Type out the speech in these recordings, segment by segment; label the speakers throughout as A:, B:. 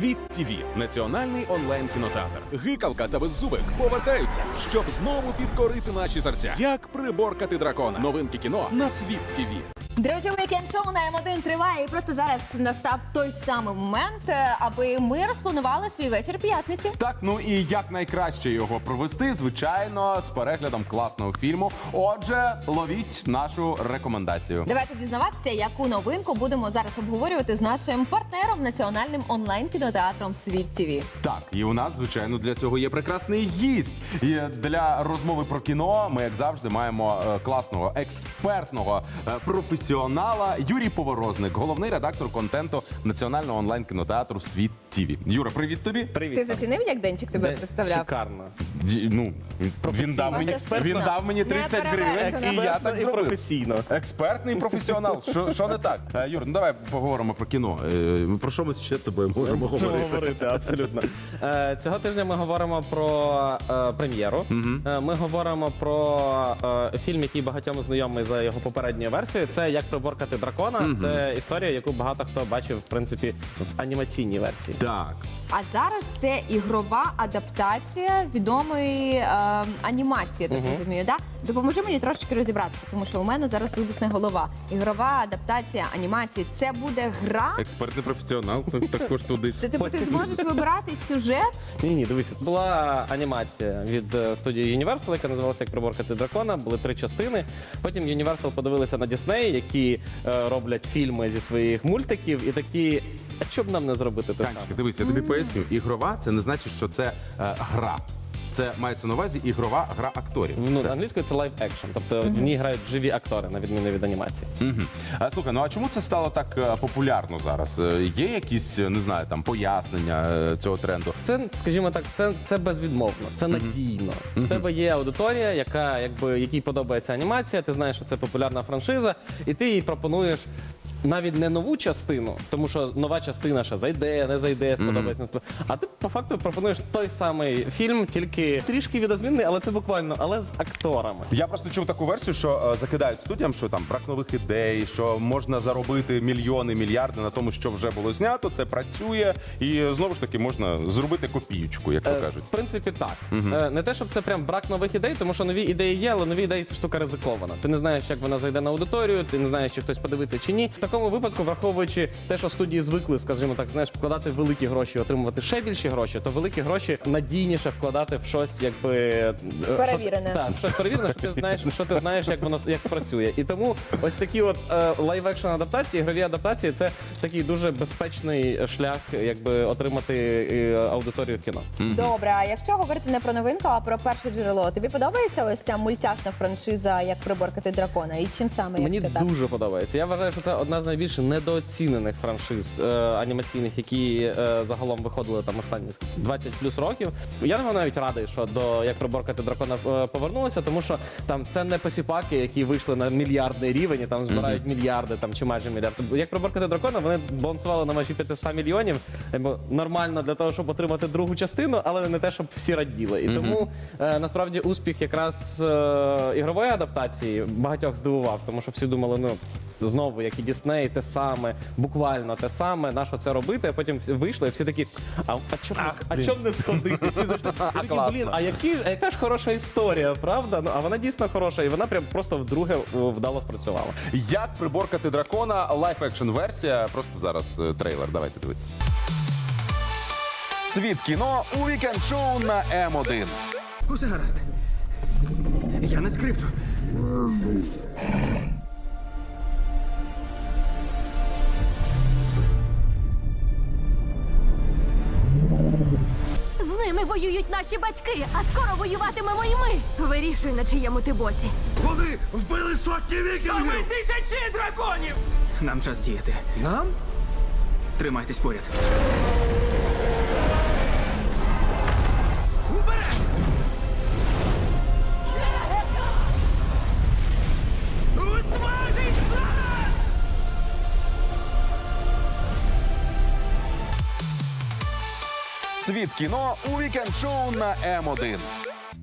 A: Світ ТІВІ – національний онлайн кінотеатр.
B: Гикалка та беззубик повертаються, щоб знову підкорити наші серця. Як приборкати дракона? Новинки кіно на світ ТІВІ.
C: Друзі, вікенд шоу на М1 триває. І просто зараз настав той самий момент, е, аби ми розпланували свій вечір п'ятниці.
D: Так, ну і як найкраще його провести, звичайно, з переглядом класного фільму. Отже, ловіть нашу рекомендацію.
C: Давайте дізнаватися, яку новинку будемо зараз обговорювати з нашим партнером національним онлайн кінотеатром Світ ТВ.
D: Так, і у нас, звичайно, для цього є прекрасний гість. І для розмови про кіно ми, як завжди, маємо е, класного експертного е, професіонала Юрій Поворозник, головний редактор контенту національного онлайн кінотеатру Світ ТІВІ. Юра, привіт тобі.
E: Привіт.
C: Ти зацінив, як Денчик тебе представляв?
E: Шикарно.
D: Ді- Ну він дав мені він дав мені 30 гривень, і я так
E: і
D: зробив.
E: професійно.
D: Експертний професіонал. Що, що не так? Е, Юр, ну давай поговоримо про кіно. Е, Про що ми ще з тобою можемо
E: Можемо
D: говорити?
E: говорити, абсолютно. Е, Цього тижня ми говоримо про е, прем'єру. Е, Ми говоримо про е, фільм, який багатьом знайомий за його попередньою версією. Це як приборкати дракона. Це історія, яку багато хто бачив в принципі в анімаційній версії.
D: Так.
C: А зараз це ігрова адаптація відомої е, анімації, я так розумію. Да? Допоможи мені трошечки розібратися, тому що у мене зараз вибухне голова. Ігрова адаптація анімації це буде гра.
D: Експертний професіонал також туди.
C: Це типу ти зможеш вибирати сюжет.
E: Ні, ні, дивися, була анімація від е, студії Universal, яка називалася Як приборкати дракона. Були три частини. Потім Universal подивилися на Disney, які е, роблять фільми зі своїх мультиків, і такі, а що б нам не зробити те саме?
D: Танчик, дивись, я тобі поясню. Ігрова це не значить, що це е, гра. Це мається на увазі ігрова гра акторів.
E: Ну,
D: Це-
E: англійською це live action, тобто в ній грають живі актори, на відміну від анімації.
D: Мгм. А, слухай, ну а чому це стало так е, популярно зараз? Е, Є якісь, е, не знаю, там пояснення е, цього тренду?
E: Це, скажімо так, це, це безвідмовно, це надійно. У тебе є аудиторія, яка якби якій подобається анімація. Ти знаєш, що це популярна франшиза, і ти їй пропонуєш. Навіть не нову частину, тому що нова частина ще зайде, не зайде, сподобається. сподобається. А ти по факту пропонуєш той самий фільм, тільки трішки відозмінний, але це буквально, але з акторами.
D: Я просто чув таку версію, що е, закидають студіям, що там брак нових ідей, що можна заробити мільйони, мільярди на тому, що вже було знято. Це працює, і знову ж таки можна зробити копіючку, як то
E: Е,
D: кажуть.
E: В принципі, так. Е, Не те, щоб це прям брак нових ідей, тому що нові ідеї є, але нові ідеї це штука ризикована. Ти не знаєш, як вона зайде на аудиторію, ти не знаєш, чи хтось подивиться чи ні. В такому випадку, враховуючи те, що студії звикли, скажімо так, знаєш, вкладати великі гроші, отримувати ще більші гроші, то великі гроші надійніше вкладати в щось, якби е,
C: Перевірене.
E: що- Так, в щось перевірене, що ти знаєш, що ти знаєш, як воно як спрацює. І тому ось такі от лайв-екшн адаптації, ігрові адаптації це такий дуже безпечний шлях, якби отримати е, аудиторію в кіно.
C: Добре, а якщо говорити не про новинку, а про перше джерело, тобі подобається ось ця мультяшна франшиза, як приборкати дракона? І чим саме,
E: Мені
C: якщо так?
E: дуже подобається. Я вважаю, що це одна з найбільш недооцінених франшиз е, анімаційних, які е, загалом виходили там останні 20 плюс років. Я не навіть радий, що до як приборкати дракона е, повернулося, тому що там це не посіпаки, які вийшли на мільярдний рівень і там збирають мільярди там чи майже мільярд. Як приборкати дракона, вони балансували на межі 500 мільйонів. Якби нормально для того, щоб отримати другу частину, але не те, щоб всі раділи. І тому е, насправді успіх якраз е, ігрової адаптації багатьох здивував, тому що всі думали, ну знову, як і Дісней, те саме, буквально те саме, на що це робити. А потім всі вийшли, і всі такі, а, а чом не, а чом не сходити? Всі зайшли. Такий, блін, а які ж- а яка ж хороша історія, правда? Ну а вона дійсно хороша, і вона прям просто вдруге о, вдало спрацювала.
D: Як приборкати дракона? Лайф екшн версія. Просто зараз е, трейлер. Давайте дивитися.
B: Світ кіно у вікенд шоу на М1.
F: Усе гаразд. Я не скрипчу.
G: Наші батьки, а скоро воюватимемо і ми. Вирішуй, на чиєму ти боці.
F: Вони вбили сотні вікінгів!
H: Тисячі драконів!
F: Нам час діяти.
H: Нам?
F: Тримайтесь поряд.
B: Світ кіно у вікенд шоу на М1.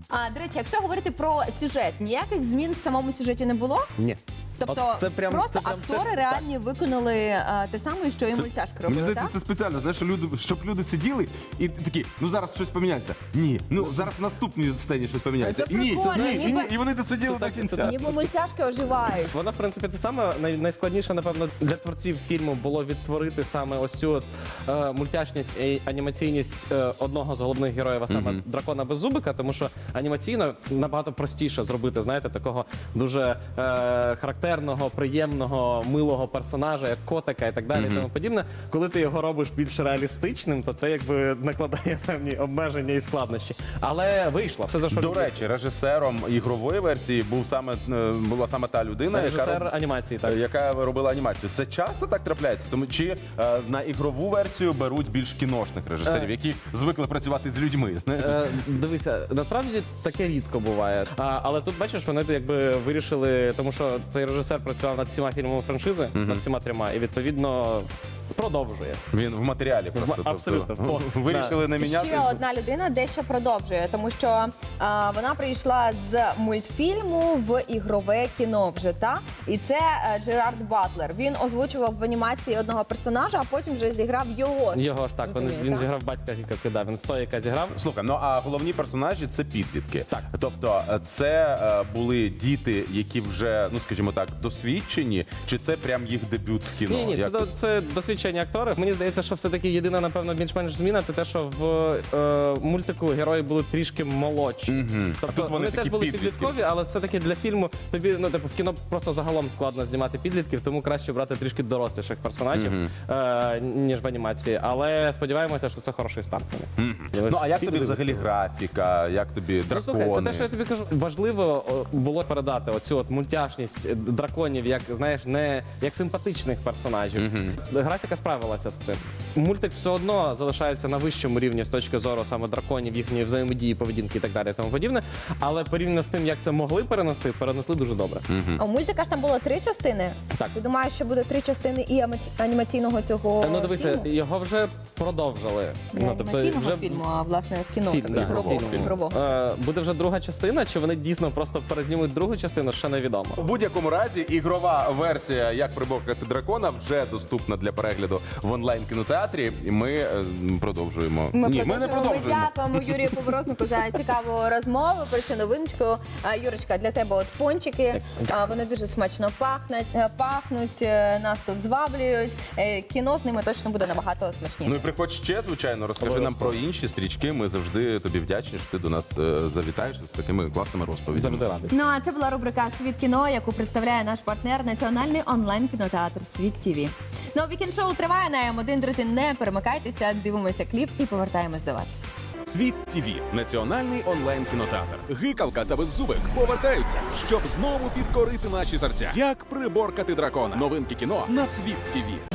C: А до речі, якщо говорити про сюжет, ніяких змін в самому сюжеті не було?
E: Ні.
C: Тобто
E: От це прям-
C: просто
E: це прям
C: актори
E: те-
C: реальні виконали е, те саме, що і мультяшки робили.
D: Мені здається,
C: так?
D: це спеціально, знаєш, що люди, щоб люди сиділи і такі, ну зараз щось поміняється. Ні, ну зараз в наступній сцені щось поміняється.
C: Це
D: ні,
C: прикольно,
D: ні,
C: ніби-
D: ні, і вони досиділи до кінця.
C: Ніби мультяшки оживають.
E: Вона, в принципі, те саме най- найскладніше, напевно, для творців фільму було відтворити саме ось цю от, е, мультяшність і анімаційність е, одного з головних героїв, а саме дракона Беззубика, тому що анімаційно набагато простіше зробити, знаєте, такого дуже е, характерного, приємного, милого персонажа, як котика і так далі. і Тому подібне. Коли ти його робиш більш реалістичним, то це якби накладає певні обмеження і складнощі. Але вийшло. Все за що
D: До
E: люблю.
D: речі, режисером ігрової версії був саме е, була саме та людина, яка
E: режисер
D: роб-
E: анімації, так.
D: яка робила анімацію. Це часто так трапляється? Тому чи е, на ігрову версію беруть більш кіношних режисерів,
E: Е.
D: які звикли працювати з людьми? знаєш?
E: Е, дивися, насправді таке рідко буває. А, але тут бачиш, вони якби вирішили, тому що цей режисер працював над всіма фільмами франшизи, над всіма трьома, і відповідно продовжує.
D: Він в матеріалі просто тобто,
E: абсолютно, в по-
D: вирішили не міняти.
C: Ще одна людина дещо продовжує, тому що а, вона прийшла з мультфільму в ігрове кіно вже та і це е, Джерард Батлер. Він озвучував в анімації одного персонажа, а потім вже зіграв його. ж.
E: Його ж так, він,
C: Розумію,
E: він
C: так.
E: зіграв батька Кіка, він стоїка зіграв.
D: Слухай, ну а головні персонажі це підлітки. Так. Тобто, е, це е, були діти, які вже, ну скажімо так, досвідчені, чи це прям їх дебют в кіно?
E: Ні, ні, це,
D: Як
E: до- це досвідчені актори. Мені здається, що все-таки єдина, напевно, більш-менш зміна це те, що в е, мультику герої були трішки молодші. Тобто
D: А тут вони такі
E: теж були
D: підлітки.
E: підліткові, але все-таки для фільму тобі ну типу в кіно просто загалом складно знімати підлітків, тому краще брати трішки доросліших персонажів, е, ніж в анімації. Але сподіваємося, що це хороший старт.
D: Ну а як тобі взагалі графіка? Як тобі
E: Ну, слухай, це
D: дракони?
E: те, що я тобі кажу. Важливо о, було передати оцю от мультяшність е, драконів, як знаєш, не як симпатичних персонажів. Графіка справилася з цим. Мультик все одно залишається на вищому рівні з точки зору саме драконів, їхньої взаємодії, поведінки і так далі, і тому подібне. Але порівняно з тим, як це могли перенести, перенесли дуже добре.
C: А у мультика ж там було три частини.
E: Так.
C: Ти думаєш, що буде три частини і амаці- анімаційного цього
E: Ну дивися,
C: фільму?
E: його вже продовжили.
C: Не
E: ну, тобто
C: анімаційного
E: вже
C: фільму, а власне кіно
E: Фільм, да,
C: ігрового.
E: фільм.
C: ігрового.
E: Е, буде вже друга частина, чи вони дійсно просто перезнімуть другу частину, ще невідомо.
D: У будь-якому разі ігрова версія як приборкати дракона вже доступна для перегляду в онлайн кінотеатрі. І ми е, продовжуємо.
C: Ми
D: Ні, ми не продовжуємо.
C: Дякуємо Юрію Поворознику за цікаву розмову про цю новиночку. А, Юрочка, для тебе от пончики. А, Вони дуже смачно пахнуть, е, пахнуть, е, нас тут зваблюють. Е, Кіно з ними точно буде набагато смачніше.
D: Ну і приходь ще, звичайно, розкажи нам про інші стрічки. Ми завжди тобі вдячні, що ти до нас е, завітаєш з такими класними розповідями.
E: Завжди радий.
C: Ну а це була рубрика Світ кіно, яку представляє наш партнер Національний онлайн кінотеатр Світ ТВ. Ну а вікенд шоу триває на М1, друзі. Не перемикайтеся, дивимося кліп і повертаємось до вас.
A: Світ ТВ – національний онлайн кінотеатр.
B: гикалка та беззубик повертаються, щоб знову підкорити наші серця. Як приборкати дракона? Новинки кіно на світ ТВ.